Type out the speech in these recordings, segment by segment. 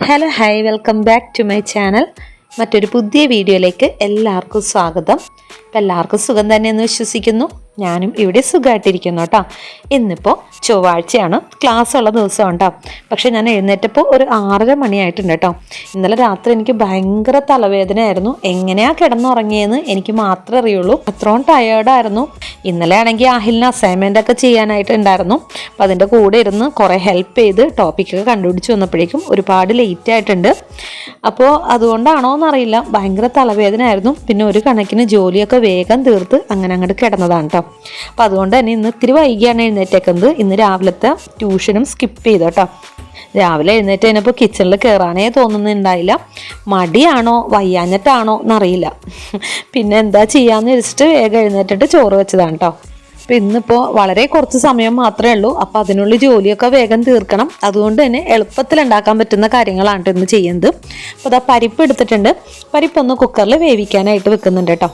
Hello hi welcome back to my channel മറ്റൊരു പുതിയ വീഡിയോയിലേക്ക് എല്ലാവർക്കും സ്വാഗതം. അപ്പം എല്ലാവർക്കും സുഖം തന്നെയെന്ന് വിശ്വസിക്കുന്നു. ഞാനും ഇവിടെ സുഖമായിട്ടിരിക്കുന്നു കേട്ടോ. ഇന്നിപ്പോൾ ചൊവ്വാഴ്ചയാണ്. ക്ലാസ് ഉള്ള ദിവസം കേട്ടോ. പക്ഷേ ഞാൻ എഴുന്നേറ്റപ്പോൾ ഒരു ആറര മണിയായിട്ടുണ്ട് കേട്ടോ. ഇന്നലെ രാത്രി എനിക്ക് ഭയങ്കര തലവേദനയായിരുന്നു. എങ്ങനെയാ കിടന്നുറങ്ങിയെന്ന് എനിക്ക് മാത്രമേ അറിയുള്ളൂ. അത്രയും ടയേർഡായിരുന്നു ഇന്നലെ ആണെങ്കിൽ അഹിലിന് അസൈൻമെന്റ് ഒക്കെ ചെയ്യാനായിട്ട് ഉണ്ടായിരുന്നു അപ്പം അതിന്റെ കൂടെ ഇരുന്ന് കുറേ ഹെൽപ്പ് ചെയ്ത് ടോപ്പിക്കൊക്കെ കണ്ടുപിടിച്ച് വന്നപ്പോഴേക്കും ഒരുപാട് ലേറ്റ് ആയിട്ടുണ്ട്. അപ്പോൾ അതുകൊണ്ടാണോ എന്നറിയില്ല ഭയങ്കര തലവേദനയായിരുന്നു. പിന്നെ ഒരു കണക്കിന് ജോലിയൊക്കെ വേഗം തീർത്ത് അങ്ങനെ അങ്ങോട്ട് കിടന്നതാണ് കേട്ടോ അപ്പം അതുകൊണ്ട് തന്നെ ഇന്ന് ഇത്തിരി വൈകിയാണ് എഴുന്നേറ്റേക്കുന്നത്. ഇന്ന് രാവിലത്തെ ട്യൂഷനും സ്കിപ്പ് ചെയ്തു കേട്ടോ രാവിലെ എഴുന്നേറ്റ് കഴിഞ്ഞപ്പോൾ കിച്ചണിൽ കയറാനേ തോന്നുന്നുണ്ടായില്ല. മടിയാണോ? വയ്യാഞ്ഞിട്ടാണോ? എന്നറിയില്ല. പിന്നെ എന്താ ചെയ്യാന്ന് വെച്ചിട്ട് വേഗം എഴുന്നേറ്റിട്ട് ചോറ് വെച്ചതാണ് കേട്ടോ അപ്പം ഇന്നിപ്പോൾ വളരെ കുറച്ച് സമയം മാത്രമേ ഉള്ളൂ. അപ്പോൾ അതിനുള്ള ജോലിയൊക്കെ വേഗം തീർക്കണം. അതുകൊണ്ട് തന്നെ എളുപ്പത്തിൽ ഉണ്ടാക്കാൻ പറ്റുന്ന കാര്യങ്ങളാണ് ഇന്ന് ചെയ്യുന്നത് അപ്പോൾ അതാ പരിപ്പ് എടുത്തിട്ടുണ്ട്. പരിപ്പൊന്ന് കുക്കറിൽ വേവിക്കാനായിട്ട് വെക്കുന്നുണ്ട് കേട്ടോ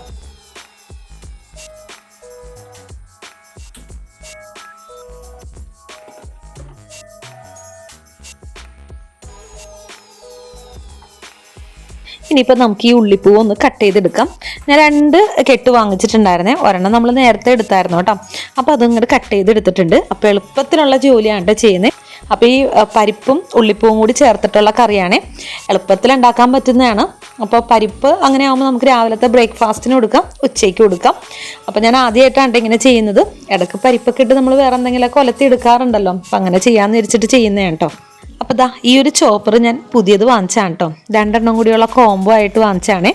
ഇനിയിപ്പോൾ നമുക്ക് ഈ ഉള്ളിപ്പൂവ് ഒന്ന് കട്ട് ചെയ്തെടുക്കാം. ഞാൻ രണ്ട് കെട്ട് വാങ്ങിച്ചിട്ടുണ്ടായിരുന്നേ. ഒരെണ്ണം നമ്മൾ നേരത്തെ എടുത്തായിരുന്നു കേട്ടോ. അപ്പോൾ അതിങ്ങോട്ട് കട്ട് ചെയ്തെടുത്തിട്ടുണ്ട്. അപ്പോൾ എളുപ്പത്തിനുള്ള ജോലിയാണ് ചെയ്യുന്നത് അപ്പോൾ ഈ പരിപ്പും ഉള്ളിപ്പൂവും കൂടി ചേർത്തിട്ടുള്ള കറിയാണ്. എളുപ്പത്തിൽ ഉണ്ടാക്കാൻ പറ്റുന്നതാണ്. അപ്പോൾ പരിപ്പ് അങ്ങനെ ആകുമ്പോൾ നമുക്ക് രാവിലത്തെ ബ്രേക്ക്ഫാസ്റ്റിന് കൊടുക്കാം. ഉച്ചയ്ക്ക് കൊടുക്കാം. അപ്പോൾ ഞാൻ ആദ്യമായിട്ടാണ് ഇങ്ങനെ ചെയ്യുന്നത്. ഇടയ്ക്ക് പരിപ്പൊക്കെ ഇട്ട് നമ്മൾ വേറെ എന്തെങ്കിലുമൊക്കെ ഒലത്തി എടുക്കാറുണ്ടല്ലോ. അപ്പം അങ്ങനെ ചെയ്യാമെന്ന് വിചാരിച്ചിട്ട് ചെയ്യുന്നതാണ് കേട്ടോ. അപ്പോൾ ദാ ഈ ഒരു ചോപ്പർ ഞാൻ പുതിയത് വാങ്ങിച്ചാണ് കേട്ടോ രണ്ടെണ്ണം കൂടിയുള്ള കോംബോ ആയിട്ട് വാങ്ങിച്ചാണ്.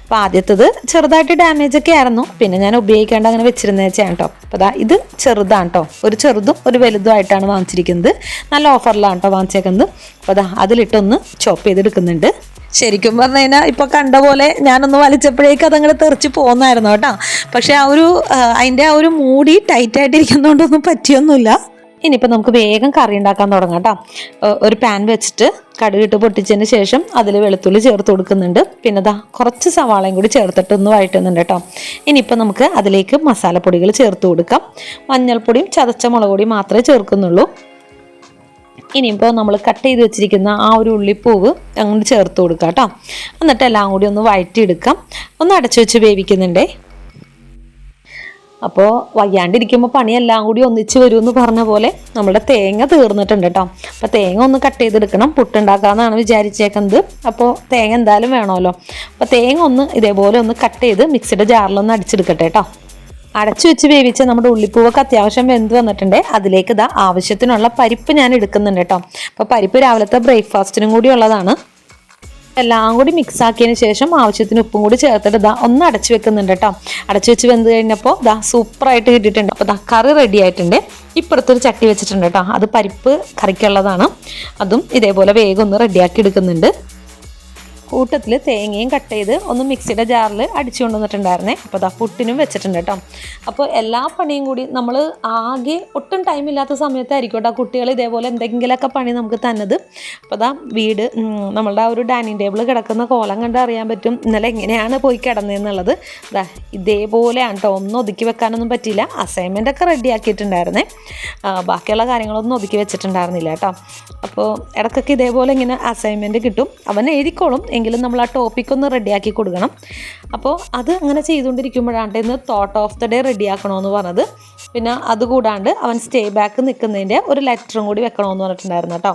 അപ്പോൾ ആദ്യത്തത് ചെറുതായിട്ട് ഡാമേജ് ഒക്കെ ആയിരുന്നു. പിന്നെ ഞാൻ ഉപയോഗിക്കാണ്ട് അങ്ങനെ വെച്ചിരുന്ന വെച്ചാണ് കേട്ടോ അപ്പോൾ ദാ ഇത് ചെറുതാണ് കേട്ടോ ഒരു ചെറുതും ഒരു വലുതും ആയിട്ടാണ് വാങ്ങിച്ചിരിക്കുന്നത്. നല്ല ഓഫറിലാണ് കേട്ടോ വാങ്ങിച്ചേക്കുന്നത്. അപ്പോൾ ദാ അതിലിട്ടൊന്ന് ചോപ്പ് ചെയ്തെടുക്കുന്നുണ്ട്. ശരിക്കും പറഞ്ഞു കഴിഞ്ഞാൽ ഇപ്പോൾ കണ്ട പോലെ ഞാനൊന്ന് വലിച്ചപ്പോഴേക്ക് അതങ്ങനെ തെറിച്ച് പോകുന്നായിരുന്നു കേട്ടോ. പക്ഷേ ആ ഒരു അതിന്റെ ആ ഒരു മൂടി ടൈറ്റ് ആയിട്ടിരിക്കുന്നതുകൊണ്ടൊന്നും പറ്റിയൊന്നുമില്ല. ഇനിയിപ്പോൾ നമുക്ക് വേഗം കറി ഉണ്ടാക്കാൻ തുടങ്ങാം കേട്ടോ ഒരു പാൻ വെച്ചിട്ട് കടുകിട്ട് പൊട്ടിച്ചതിന് ശേഷം അതിൽ വെളുത്തുള്ളി ചേർത്ത് കൊടുക്കുന്നുണ്ട്. പിന്നെ ദാ കുറച്ച് സവാളയും കൂടി ചേർത്തിട്ട് ഒന്ന് വഴറ്റുന്നുണ്ട് കേട്ടോ ഇനിയിപ്പോൾ നമുക്ക് അതിലേക്ക് മസാലപ്പൊടികൾ ചേർത്ത് കൊടുക്കാം. മഞ്ഞൾപ്പൊടിയും ചതച്ച മുളക് പൊടിയും മാത്രമേ ചേർക്കുന്നുള്ളൂ. ഇനിയിപ്പോൾ നമ്മൾ കട്ട് ചെയ്ത് വെച്ചിരിക്കുന്ന ആ ഒരു ഉള്ളിപ്പൂവ് അങ്ങോട്ട് ചേർത്ത് കൊടുക്കാം കേട്ടോ എന്നിട്ട് എല്ലാം കൂടി ഒന്ന് വഴറ്റിയെടുക്കാം. ഒന്ന് അടച്ചു വെച്ച് വേവിക്കുന്നുണ്ടേ. അപ്പോൾ വയ്യാണ്ടിരിക്കുമ്പോൾ പണിയെല്ലാം കൂടി ഒന്നിച്ച് വരുമെന്ന് പറഞ്ഞ പോലെ നമ്മുടെ തേങ്ങ തീർന്നിട്ടുണ്ട് കേട്ടോ. അപ്പോൾ തേങ്ങ ഒന്ന് കട്ട് ചെയ്തെടുക്കണം. പുട്ടുണ്ടാക്കാമെന്നാണ് വിചാരിച്ചേക്കുന്നത്. അപ്പോൾ തേങ്ങ എന്തായാലും വേണമല്ലോ. അപ്പോൾ തേങ്ങ ഒന്ന് ഇതേപോലെ ഒന്ന് കട്ട് ചെയ്ത് മിക്സിയുടെ ജാറിലൊന്ന് അടിച്ചെടുക്കട്ടെ കേട്ടോ. അടച്ചു വെച്ച് വേവിച്ച നമ്മുടെ ഉള്ളിപ്പൂവൊക്കെ അത്യാവശ്യം വെന്ത് വന്നിട്ടുണ്ട്. അതിലേക്ക് ഇതാ ആവശ്യത്തിനുള്ള പരിപ്പ് ഞാൻ എടുക്കുന്നുണ്ട് കേട്ടോ. അപ്പോൾ പരിപ്പ് രാവിലത്തെ ബ്രേക്ക്ഫാസ്റ്റിനും കൂടി ഉള്ളതാണ്. എല്ലാം കൂടി മിക്സ് ആക്കിയതിന് ശേഷം ആവശ്യത്തിന് ഉപ്പും കൂടി ചേർത്തിട്ട് ദാ ഒന്ന് അടച്ചു വെക്കുന്നുണ്ട് കേട്ടോ അടച്ചു വെച്ച് വെന്ത് കഴിഞ്ഞപ്പോൾ ദാ സൂപ്പറായിട്ട് കിട്ടിയിട്ടുണ്ട്. അപ്പോൾ ദാ കറി റെഡി ആയിട്ടുണ്ട്. ഇപ്പുറത്തൊരു ചട്ടി വെച്ചിട്ടുണ്ട് കേട്ടോ അത് പരിപ്പ് കറിക്കുള്ളതാണ്. അതും ഇതേപോലെ വേഗം ഒന്ന് റെഡിയാക്കി എടുക്കുന്നുണ്ട്. കൂട്ടത്തിൽ തേങ്ങയും കട്ട് ചെയ്ത് ഒന്ന് മിക്സിയുടെ ജാറിൽ അടിച്ചു കൊണ്ടുവന്നിട്ടുണ്ടായിരുന്നേ. അപ്പോൾ അതാ പുട്ടിനും വെച്ചിട്ടുണ്ട് കേട്ടോ അപ്പോൾ എല്ലാ പണിയും കൂടി നമ്മൾ ആകെ ഒട്ടും ടൈം ഇല്ലാത്ത സമയത്തായിരിക്കും കേട്ടോ കുട്ടികൾ ഇതേപോലെ എന്തെങ്കിലുമൊക്കെ പണി നമുക്ക് തന്നത്. അപ്പോൾ അതാ വീട് നമ്മളുടെ ആ ഒരു ഡൈനിങ് ടേബിൾ കിടക്കുന്ന കോലം കണ്ട് അറിയാൻ പറ്റും ഇന്നലെ എങ്ങനെയാണ് പോയി കിടന്നതെന്നുള്ളത് അതാ ഇതേപോലെയാണ് കേട്ടോ ഒന്നും ഒതുക്കി വെക്കാനൊന്നും പറ്റിയില്ല. അസൈൻമെന്റ് ഒക്കെ റെഡി ആക്കിയിട്ടുണ്ടായിരുന്നേ. ആ, ബാക്കിയുള്ള കാര്യങ്ങളൊന്നും ഒതുക്കി വെച്ചിട്ടുണ്ടായിരുന്നില്ല കേട്ടോ അപ്പോൾ ഇടയ്ക്കൊക്കെ ഇതേപോലെ ഇങ്ങനെ അസൈൻമെന്റ് കിട്ടും. അവൻ എഴുതിക്കോളും. എങ്കിലും നമ്മൾ ആ ടോപ്പിക് ഒന്ന് റെഡിയാക്കി കൊടുക്കണം. അപ്പോൾ അത് അങ്ങനെ ചെയ്തുകൊണ്ടിരിക്കുമ്പോഴാണ് ഇന്ന് തോട്ട് ഓഫ് ദ ഡേ റെഡിയാക്കണമെന്ന് പറഞ്ഞത്. പിന്നെ അതുകൂടാണ്ട് അവൻ സ്റ്റേ ബാക്ക് നിൽക്കുന്നതിന്റെ ഒരു ലെറ്ററും കൂടി വെക്കണമെന്ന് പറഞ്ഞിട്ടുണ്ടായിരുന്നു കേട്ടോ.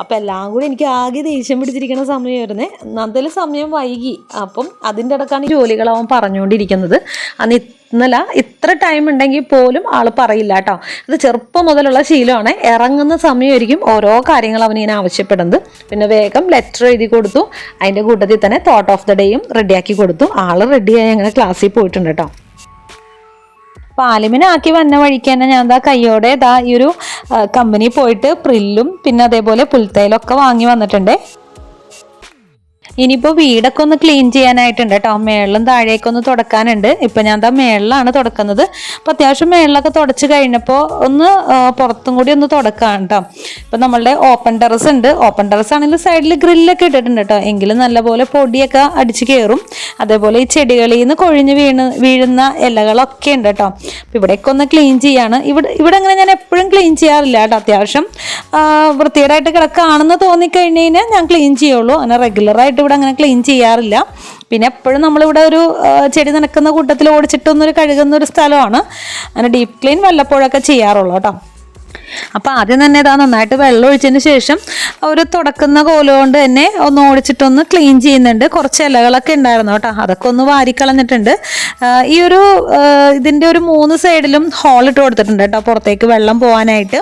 അപ്പോൾ എല്ലാം കൂടി എനിക്ക് ആകെ ദേഷ്യം പിടിച്ചിരിക്കുന്ന സമയമായിരുന്നേ അതിൽ സമയം വൈകി. അപ്പം അതിന്റെ ഇടക്കാണ് ജോലികൾ അവൻ പറഞ്ഞുകൊണ്ടിരിക്കുന്നത്. അന്ന് ഇന്നല ഇത്ര ടൈം ഉണ്ടെങ്കിൽ പോലും ആൾ പറയില്ല കേട്ടോ. ഇത് ചെറുപ്പം മുതലുള്ള ശീലമാണ്. ഇറങ്ങുന്ന സമയമായിരിക്കും ഓരോ കാര്യങ്ങൾ അവനിങ്ങനെ ആവശ്യപ്പെടുന്നത്. പിന്നെ വേഗം ലെറ്റർ എഴുതി കൊടുത്തു. അതിന്റെ കൂട്ടത്തിൽ തന്നെ തോട്ട് ഓഫ് ദ ഡേയും റെഡിയാക്കി കൊടുത്തു. ആൾ റെഡിയായി അങ്ങനെ ക്ലാസ്സിൽ പോയിട്ടുണ്ട് കേട്ടോ. പാലിമിനാക്കി വന്ന വഴിക്ക് തന്നെ ഞാൻ എന്താ കയ്യോടെ ഇതാ ഈ ഒരു കമ്പനി പോയിട്ട് പ്രില്ലും പിന്നെ അതേപോലെ പുൽത്തൈലൊക്കെ വാങ്ങി വന്നിട്ടുണ്ട്. ഇനിയിപ്പോൾ വീടൊക്കെ ഒന്ന് ക്ലീൻ ചെയ്യാനായിട്ടുണ്ട് കേട്ടോ. മേളിലും താഴേക്ക് ഒന്ന് തുടക്കാനുണ്ട്. ഇപ്പം ഞാൻ താ മേളിലാണ് തുടക്കുന്നത്. അപ്പോൾ അത്യാവശ്യം മേളിലൊക്കെ തുടച്ച് കഴിഞ്ഞപ്പോൾ ഒന്ന് പുറത്തും കൂടി ഒന്ന് തുടക്കാം കേട്ടോ. ഇപ്പം നമ്മളുടെ ഓപ്പൺ ടെറസ് ഉണ്ട്. ഓപ്പൺ ടെറസ് ആണെങ്കിൽ സൈഡിൽ ഗ്രില്ലൊക്കെ ഇട്ടിട്ടുണ്ട് കേട്ടോ. എങ്കിലും നല്ലപോലെ പൊടിയൊക്കെ അടിച്ച് കയറും അതേപോലെ ഈ ചെടികളിൽ നിന്ന് കൊഴിഞ്ഞ് വീണ് വീഴുന്ന ഇലകളൊക്കെ ഉണ്ട് കേട്ടോ. അപ്പം ഇവിടെയൊക്കെ ഒന്ന് ക്ലീൻ ചെയ്യാണ്. ഇവിടെ ഇവിടെ അങ്ങനെ ഞാൻ എപ്പോഴും ക്ലീൻ ചെയ്യാറില്ല കേട്ടോ അത്യാവശ്യം. വൃത്തികേടായിട്ട് കിടക്കുകയാണെന്ന് തോന്നിക്കഴിഞ്ഞ് കഴിഞ്ഞാൽ ഞാൻ ക്ലീൻ ചെയ്യുള്ളൂ. അങ്ങനെ റെഗുലറായിട്ട് ഇവിടെ അങ്ങനെ ക്ലീൻ ചെയ്യാറില്ല. പിന്നെ എപ്പോഴും നമ്മളിവിടെ ഒരു ചെടി നനക്കുന്ന കൂട്ടത്തിൽ ഓടിച്ചിട്ടൊന്നൊരു കഴുകുന്ന ഒരു സ്ഥലമാണ്. അങ്ങനെ ഡീപ്പ് ക്ലീൻ വല്ലപ്പോഴൊക്കെ ചെയ്യാറുള്ളൂ കേട്ടോ. അപ്പോൾ ആദ്യം തന്നെ ഇതാ നന്നായിട്ട് വെള്ളം ഒഴിച്ചതിന് ശേഷം ഒരു തുടക്കുന്ന കോൽ കൊണ്ട് തന്നെ ഒന്ന് ഓടിച്ചിട്ടൊന്ന് ക്ലീൻ ചെയ്യുന്നുണ്ട്. കുറച്ച് ഇലകളൊക്കെ ഉണ്ടായിരുന്നു കേട്ടോ. അതൊക്കെ ഒന്ന് വാരിക്കളഞ്ഞിട്ടുണ്ട്. ഈ ഒരു ഇതിന്റെ ഒരു മൂന്ന് സൈഡിലും ഹോൾ ഇട്ട് കൊടുത്തിട്ടുണ്ട് കേട്ടോ പുറത്തേക്ക് വെള്ളം പോകാനായിട്ട്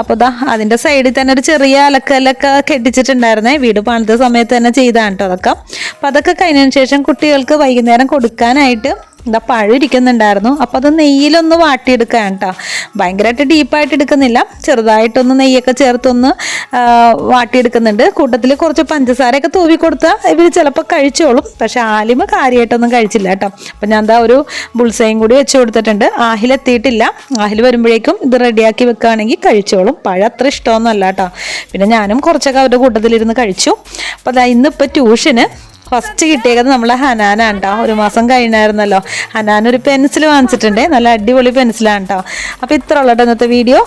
അപ്പോൾ ഇതാ അതിന്റെ സൈഡിൽ തന്നെ ഒരു ചെറിയ അലക്കലൊക്കെ കെട്ടിച്ചിട്ടുണ്ടായിരുന്നേ. വീട് പണിത സമയത്ത് തന്നെ ചെയ്താണ് കേട്ടോ അതൊക്കെ. അപ്പോൾ അതൊക്കെ കഴിഞ്ഞതിന് ശേഷം കുട്ടികൾക്ക് വൈകുന്നേരം കൊടുക്കാനായിട്ട് എന്താ പഴം ഇരിക്കുന്നുണ്ടായിരുന്നു. അപ്പോൾ അത് നെയ്യിലൊന്ന് വാട്ടിയെടുക്കാൻ കേട്ടോ. ഭയങ്കരമായിട്ട് ഡീപ്പായിട്ട് എടുക്കുന്നില്ല. ചെറുതായിട്ടൊന്ന് നെയ്യൊക്കെ ചേർത്തൊന്ന് വാട്ടിയെടുക്കുന്നുണ്ട്. കൂട്ടത്തിൽ കുറച്ച് പഞ്ചസാരയൊക്കെ തൂവി കൊടുത്താൽ ഇവർ ചിലപ്പോൾ കഴിച്ചോളും. പക്ഷെ ആലിമ കാര്യമായിട്ടൊന്നും കഴിച്ചില്ല കേട്ടോ. അപ്പം ഞാൻ എന്താ ഒരു ബുൾസയും കൂടി വെച്ച് കൊടുത്തിട്ടുണ്ട്. ആഹിലെത്തിയിട്ടില്ല. ആഹിൽ വരുമ്പോഴേക്കും ഇത് റെഡിയാക്കി വെക്കുകയാണെങ്കിൽ കഴിച്ചോളും. പഴം അത്ര ഇഷ്ടമൊന്നുമല്ല കേട്ടോ. പിന്നെ ഞാനും കുറച്ചൊക്കെ അവരുടെ കൂട്ടത്തിലിരുന്ന് കഴിച്ചു. അപ്പോൾ അതാ ഇന്നിപ്പോൾ ട്യൂഷന് ഫസ്റ്റ് കിട്ടിയേക്കുന്നത് നമ്മളെ ഹനാനാണ് കേട്ടോ. ഒരു മാസം കഴിഞ്ഞായിരുന്നല്ലോ. ഹനാൻ ഒരു പെൻസിൽ വാങ്ങിച്ചിട്ടുണ്ട്. നല്ല അടിപൊളി പെൻസിലാണ് കേട്ടോ. അപ്പോൾ ഇത്ര ഉള്ളട്ടോ ഇന്നത്തെ വീഡിയോ.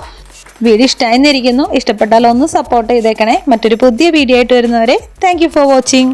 വീഡിയോ ഇഷ്ടമായിരിക്കുന്നു ഇഷ്ടപ്പെട്ടാലൊന്ന് സപ്പോർട്ട് ചെയ്തേക്കണേ. മറ്റൊരു പുതിയ വീഡിയോ ആയിട്ട് വരുന്നവരെ താങ്ക് ഫോർ വാച്ചിങ്